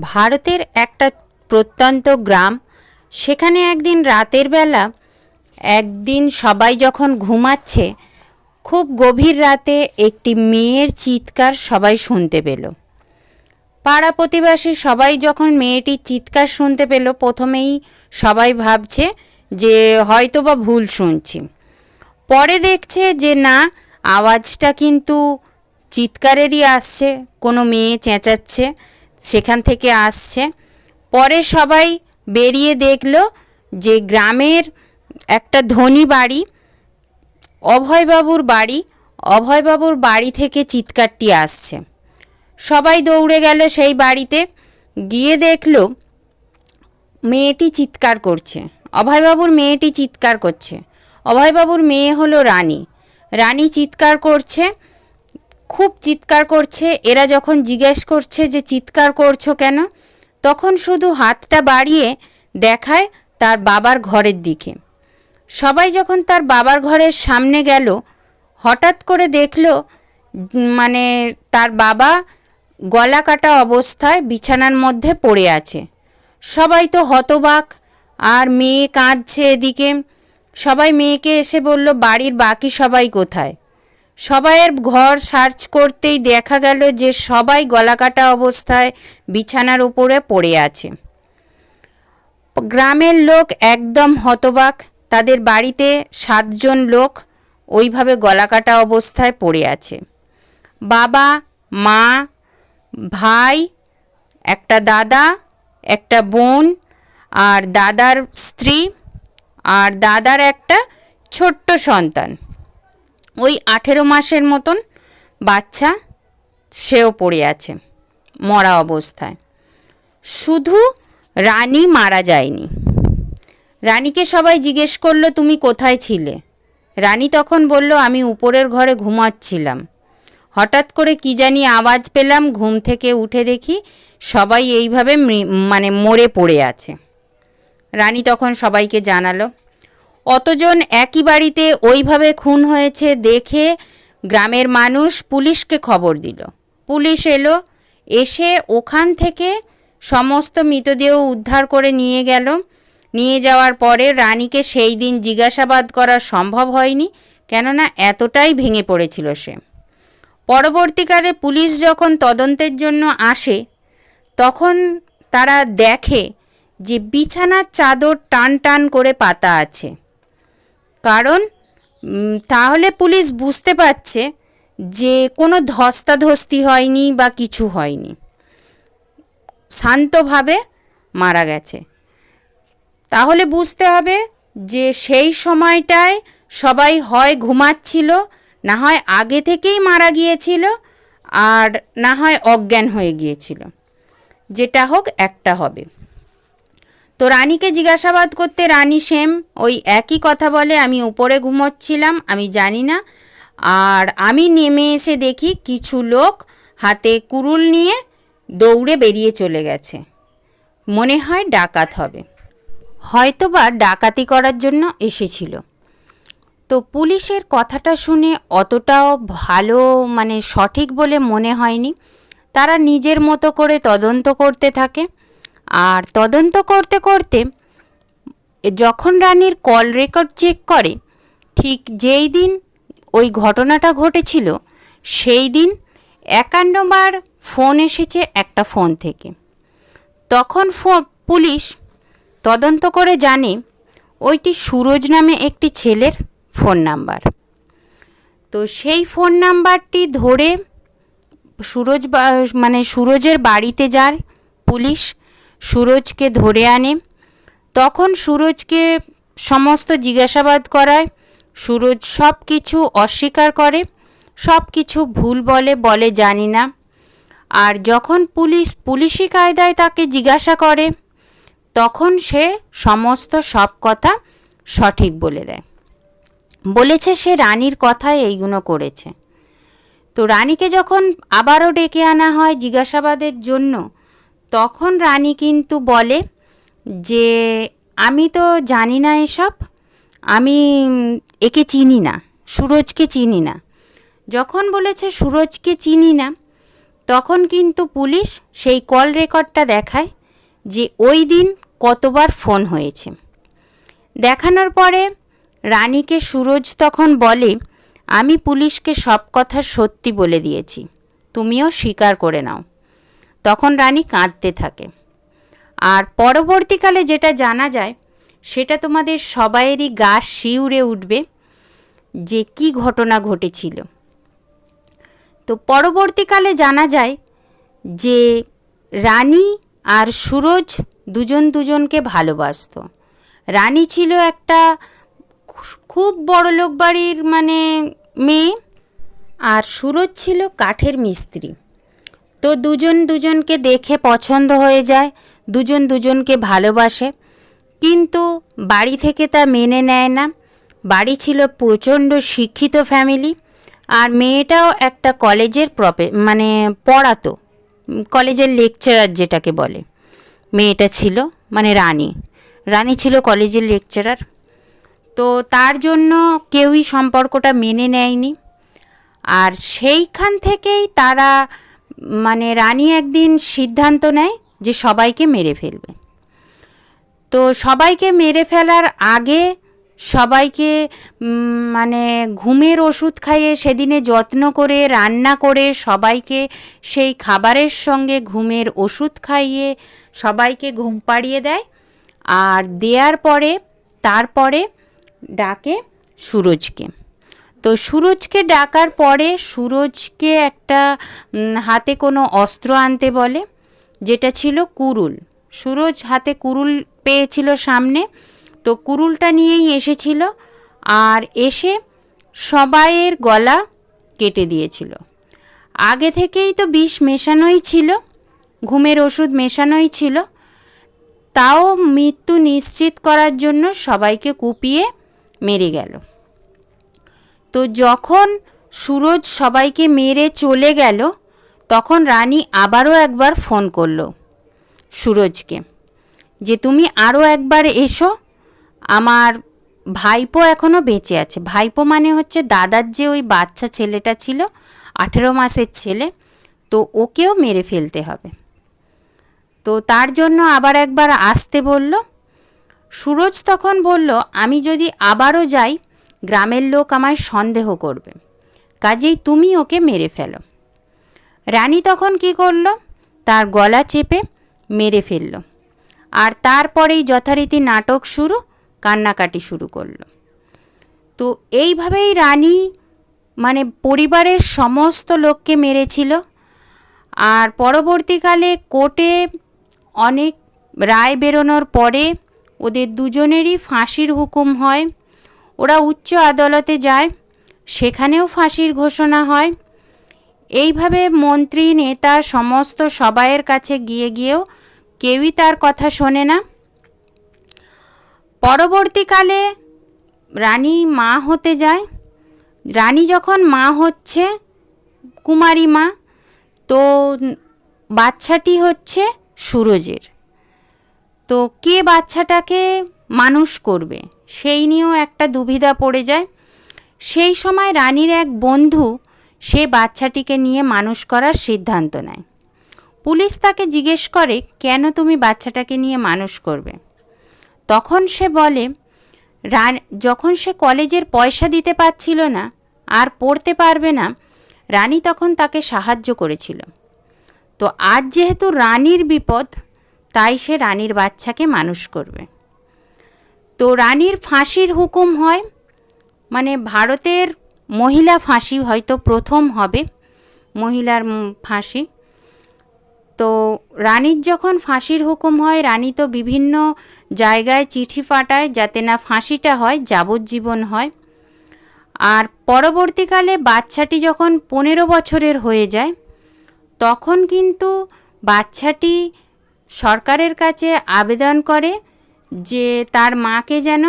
ভারতের একটা প্রত্যন্ত গ্রাম। সেখানে একদিন রাতের বেলা, একদিন সবাই যখন ঘুমাচ্ছে, খুব গভীর রাতে একটি মেয়ের চিৎকার সবাই শুনতে পেল। পাড়া প্রতিবেশী সবাই যখন মেয়েটির চিৎকার শুনতে পেল, প্রথমেই সবাই ভাবছে যে হয়তো বা ভুল শুনছি। পরে দেখছে যে না, আওয়াজটা কিন্তু চিৎকারেরই আসছে, কোনো মেয়ে চেঁচাচ্ছে। সেখান থেকে আসছে। পরে সবাই বেরিয়ে দেখল যে গ্রামের একটা ধনী বাড়ি, অভয়বাবুর বাড়ি অভয়বাবুর বাড়ি থেকে চিৎকারটি আসছে। সবাই দৌড়ে গেল সেই বাড়িতে, গিয়ে দেখল মেয়েটি চিৎকার করছে। অভয়বাবুর মেয়েটি চিৎকার করছে। অভয়বাবুর মেয়ে হলো রানী। রানী চিৎকার করছে খুব চিৎকার করছে, এরা যখন জিজ্ঞেস করছে যে চিৎকার করছ কেন, তখন শুধু হাতটা বাড়িয়ে দেখায় তার বাবার ঘরের দিকে। সবাই যখন তার বাবার ঘরের সামনে গেল, হঠাৎ করে দেখল মানে তার বাবা গলা কাটা অবস্থায় বিছানার মধ্যে পড়ে আছে। সবাই তো হতবাক, আর মেয়ে কাঁদছে এদিকে। সবাই মেয়েকে এসে বলল, বাড়ির বাকি সবাই কোথায়? সবাইয়ের ঘর সার্চ করতেই দেখা গেল যে সবাই গলাকাটা অবস্থায় বিছানার উপরে পড়ে আছে। গ্রামের লোক একদম হতবাক। তাদের বাড়িতে সাতজন লোক ওইভাবে গলাকাটা অবস্থায় পড়ে আছে। বাবা, মা, ভাই, একটা দাদা, একটা বোন আর দাদার স্ত্রী আর দাদার একটা ছোট্ট সন্তান। ওই আঠেরো মাসের মতন বাচ্চা সেও পড়ে আছে, মরা অবস্থায়। শুধু রানী মারা যায়নি। রানীকে সবাই জিজ্ঞেস করল, তুমি কোথায় ছিলে? রানী তখন বলল, আমি উপরের ঘরে ঘুমাচ্ছিলাম। হঠাৎ করে কি জানি আওয়াজ পেলাম, ঘুম থেকে উঠে দেখি সবাই এইভাবে মানে মরে পড়ে আছে। রানী তখন সবাইকে জানালো অতজন একই বাড়িতে ওইভাবে খুন হয়েছে দেখে গ্রামের মানুষ পুলিশকে খবর দিল। পুলিশ এলো, এসে ওখান থেকে সমস্ত মৃতদেহ উদ্ধার করে নিয়ে গেল। নিয়ে যাওয়ার পরে রানীকে সেই দিন জিজ্ঞাসাবাদ করা সম্ভব হয়নি, কেননা এতটাই ভেঙে পড়েছিল সে। পরবর্তীকালে পুলিশ যখন তদন্তের জন্য আসে, তখন তারা দেখে যে বিছানার চাদর টান টান করে পাতা আছে। কারণ তাহলে পুলিশ বুঝতে পারছে যে কোনো ধস্তাধস্তি হয়নি বা কিছু হয়নি। শান্তভাবে মারা গেছে। তাহলে বুঝতে হবে যে সেই সময়টায় সবাই হয় ঘুমাচ্ছিল, না হয় আগে থেকেই মারা গিয়েছিল আর না হয় অজ্ঞান হয়ে গিয়েছিল। যেটা হোক একটা হবে। তো রানীকে জিজ্ঞাসাবাদ করতে রানী সেম ওই একই কথা বলে, আমি উপরে ঘুমোচ্ছিলাম, আমি জানি না। আর আমি নেমে এসে দেখি কিছু লোক হাতে কুরুল নিয়ে দৌড়ে বেরিয়ে চলে গেছে। মনে হয় ডাকাত হবে। হয়তোবা ডাকাতি করার জন্য এসেছিল। তো পুলিশের কথাটা শুনে অতটাও ভালো মানে সঠিক বলে মনে হয়নি। তারা নিজের মতো করে তদন্ত করতে থাকে। আর তদন্ত করতে করতে যখন রানীর কল রেকর্ড চেক করে, ঠিক যেই দিন ওই ঘটনাটা ঘটেছিল, সেই দিন একান্নবার ফোন এসেছে একটা ফোন থেকে। তখন পুলিশ তদন্ত করে জানে ওইটি সুরজ নামে একটি ছেলের ফোন নাম্বার। তো সেই ফোন নাম্বারটি ধরে সুরজ মানে সুরজের বাড়িতে যায় পুলিশ সুরজকে ধরে আনে। তখন সুরজকে সমস্ত জিজ্ঞাসাবাদ করায়। সুরজ সব কিছু অস্বীকার করে সব কিছু ভুল বলে বলে জানি না। আর যখন পুলিশ, পুলিশি কায়দায় তাকে জিজ্ঞাসা করে, তখন সে সমস্ত সব কথা সঠিক বলে দেয়। বলেছে সে রানীর কথায় এইগুলো করেছে। তো রানীকে যখন আবারও ডেকে আনা হয় জিজ্ঞাসাবাদের জন্য তখন রানী কিন্তু বলে যে, আমি তো জানি না এসব। আমি একে চিনি না, সুরজকে চিনি না। যখন বলেছে সুরজকে চিনি না, তখন কিন্তু পুলিশ সেই কল রেকর্ডটা দেখায় যে ওই দিন কতবার ফোন হয়েছে। দেখানোর পরে রানীকে সুরজ তখন বলে, আমি পুলিশকে সব কথা সত্যি বলে দিয়েছি। তুমিও স্বীকার করে নাও। তখন রানী কাঁদতে থাকে। আর পরবর্তীকালে যেটা জানা যায়, সেটা তোমাদের সবাইয়েরই গা শিউরে উঠবে যে কি ঘটনা ঘটেছিল। তো পরবর্তীকালে জানা যায় যে রানী আর সুরজ দুজন দুজনকে ভালোবাসতো। রানী ছিল একটা খুব বড় লোক বাড়ির মানে মেয়ে, আর সুরজ ছিল কাঠের মিস্ত্রি। তো দুজন দুজনকে দেখে পছন্দ হয়ে যায়, দুজন দুজনকে ভালোবাসে। কিন্তু বাড়ি থেকে তা মেনে নেয় না। বাড়ি ছিল প্রচণ্ড শিক্ষিত ফ্যামিলি আর মেয়েটাও একটা কলেজের প্রপে মানে পড়াতো, কলেজের লেকচারার যেটাকে বলে। মেয়েটা ছিল মানে রানী। রানী ছিল কলেজের লেকচারার। তো তার জন্য কেউই সম্পর্কটা মেনে নেয়নি। আর সেইখান থেকেই তারা মানে রানী একদিন সিদ্ধান্ত নেয় যে সবাইকে মেরে ফেলবে। তো সবাইকে মেরে ফেলার আগে সবাইকে মানে ঘুমের ওষুধ খাইয়ে সেদিনে যত্ন করে, রান্না করে সবাইকে সেই খাবারের সঙ্গে ঘুমের ওষুধ খাইয়ে সবাইকে ঘুম পাড়িয়ে দেয় আর দেওয়ার পরে, তারপরে ডাকে সুরজকে। তো সুরজকে ডাকার পরে সুরজকে একটা হাতে কোনো অস্ত্র আনতে বলে, যেটা ছিল কুরুল। সুরজ হাতে কুরুল পেয়েছিল সামনে, তো কুরুলটা নিয়েই এসেছিল আর এসে সবাইয়ের গলা কেটে দিয়েছিল। আগে থেকেই তো বিষ মেশানোই ছিল, ঘুমের ওষুধ মেশানোই ছিল, তাও মৃত্যু নিশ্চিত করার জন্য সবাইকে কুপিয়ে মেরে গেল। তো যখন সুরজ সবাইকে মেরে চলে গেল, তখন রানী আবারও একবার ফোন করল সুরজকে যে তুমি আরও একবার এসো। আমার ভাইপো এখনও বেঁচে আছে। ভাইপো মানে হচ্ছে দাদার যে ওই বাচ্চা ছেলেটা ছিল, আঠেরো মাসের ছেলে, তো ওকেও মেরে ফেলতে হবে। তো তার জন্য আবার একবার আসতে বলল। সুরজ তখন বলল, আমি যদি আবারও যাই গ্রামের লোক আমায় সন্দেহ করবে। কাজেই তুমি ওকে মেরে ফেলো। রানী তখন কি করল? তার গলা চেপে মেরে ফেলল। আর তারপরেই যথারীতি নাটক শুরু, কান্নাকাটি শুরু করল। তো এইভাবেই রানী মানে পরিবারের সমস্ত লোককে মেরেছিল। আর পরবর্তীকালে কোর্টে অনেক রায় বেরোনোর পরে ওদের দুজনেরই ফাঁসির হুকুম হয়। ওরা উচ্চ আদালতে যায়, সেখানেও ফাঁসির ঘোষণা হয়। এইভাবে মন্ত্রী, নেতা, সমস্ত সবাইয়ের কাছে গিয়ে গিয়েও কেউই তার কথা শোনে না। পরবর্তীকালে রানী মা হতে যায়। রানী যখন মা হচ্ছে, কুমারী মা, তো বাচ্চাটি হচ্ছে সুরজের। তো কে বাচ্চাটাকে মানুষ করবে? সেই নিয়েও একটা দুবিধা পড়ে যায়। সেই সময় রানীর এক বন্ধু সে বাচ্চাটিকে নিয়ে মানুষ করার সিদ্ধান্ত নেয়। পুলিশ তাকে জিজ্ঞেস করে, কেন তুমি বাচ্চাটাকে নিয়ে মানুষ করবে? তখন সে বলে যখন সে কলেজের পয়সা দিতে পারছিল না, আর পড়তে পারবে না, রানী তখন তাকে সাহায্য করেছিল। তো আজ যেহেতু রানীর বিপদ, তাই সে রানীর বাচ্চাকে মানুষ করবে। তো রানীর ফাঁসির হুকুম হয় মানে ভারতের মহিলা ফাঁসি হয়তো প্রথম হবে, মহিলার ফাঁসি। তো রানীর যখন ফাঁসির হুকুম হয়, রানী তো বিভিন্ন জায়গায় চিঠি পাঠায় যাতে না ফাঁসিটা হয়, যাবজ্জীবন হয়। আর পরবর্তীকালে বাচ্চাটি যখন পনেরো বছরের হয়ে যায়, তখন কিন্তু বাচ্চাটি সরকারের কাছে আবেদন করে যে তার মাকে যেন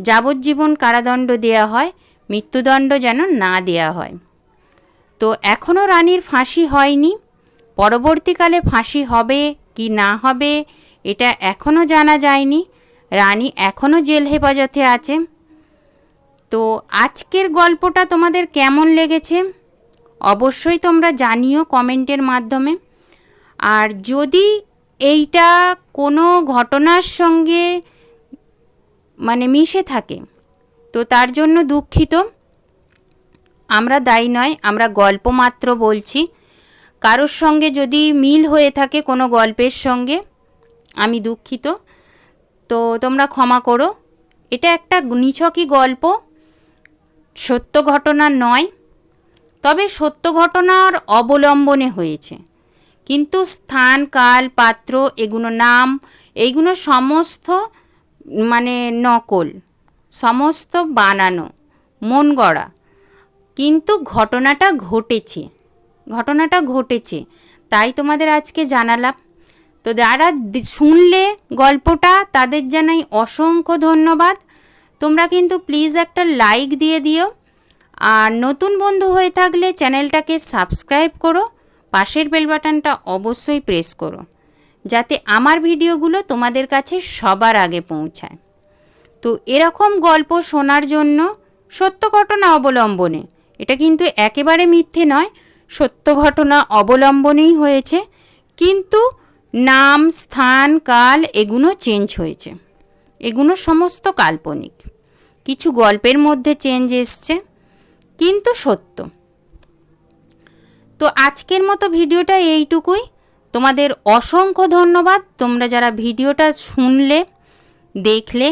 যাবজ্জীবন কারাদণ্ড দেওয়া হয়, মৃত্যুদণ্ড যেন না দেওয়া হয়। তো এখনও রানীর ফাঁসি হয়নি। পরবর্তীকালে ফাঁসি হবে কি না হবে, এটা এখনও জানা যায়নি। রানী এখনও জেল হেফাজতে আছে। তো আজকের গল্পটা তোমাদের কেমন লেগেছে? অবশ্যই তোমরা জানিও কমেন্টের মাধ্যমে। আর যদি এইটা কোনো ঘটনার সঙ্গে মানে মিশে থাকে। তো তার জন্য দুঃখিত। আমরা দায়ী নয়, আমরা গল্প মাত্র বলছি। কারোর সঙ্গে যদি মিল হয়ে থাকে কোনো গল্পের সঙ্গে, আমি দুঃখিত। তো তোমরা ক্ষমা করো। এটা একটা নিছকই গল্প। সত্য ঘটনা নয়, তবে সত্য ঘটনার অবলম্বনে হয়েছে। কিন্তু স্থান, কাল, পাত্র এগুলো নাম এইগুলো সমস্ত মানে নকল, সমস্ত বানানো, মন গড়া। কিন্তু ঘটনাটা ঘটেছে ঘটনাটা ঘটেছে, তাই তোমাদের আজকে জানালাম। তো যারা শুনলে গল্পটা, তাদের জানাই অসংখ্য ধন্যবাদ। তোমরা কিন্তু প্লিজ একটা লাইক দিয়ে দিও। আর নতুন বন্ধু হয়ে থাকলে চ্যানেলটাকে সাবস্ক্রাইব করো। পাশের বেল বাটনটা অবশ্যই প্রেস করো, যাতে আমার ভিডিওগুলো তোমাদের কাছে সবার আগে পৌঁছায়। তো এরকম গল্প শোনার জন্য সত্য ঘটনা অবলম্বনে, এটা কিন্তু একেবারে মিথ্যে নয়, সত্য ঘটনা অবলম্বনেই হয়েছে, কিন্তু নাম, স্থান, কাল এগুলো চেঞ্জ হয়েছে। এগুলো সমস্ত কাল্পনিক। কিছু গল্পের মধ্যে চেঞ্জ এসছে, কিন্তু সত্য। তো আজকের মতো ভিডিওটা এইটুকুই। তোমাদের অসংখ্য ধন্যবাদ। তোমরা যারা ভিডিওটা শুনলে, দেখলে,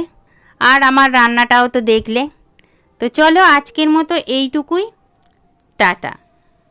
আর আমার রান্নাটাও তো দেখলে। তো চলো আজকের মতো এইটুকুই। টাটা।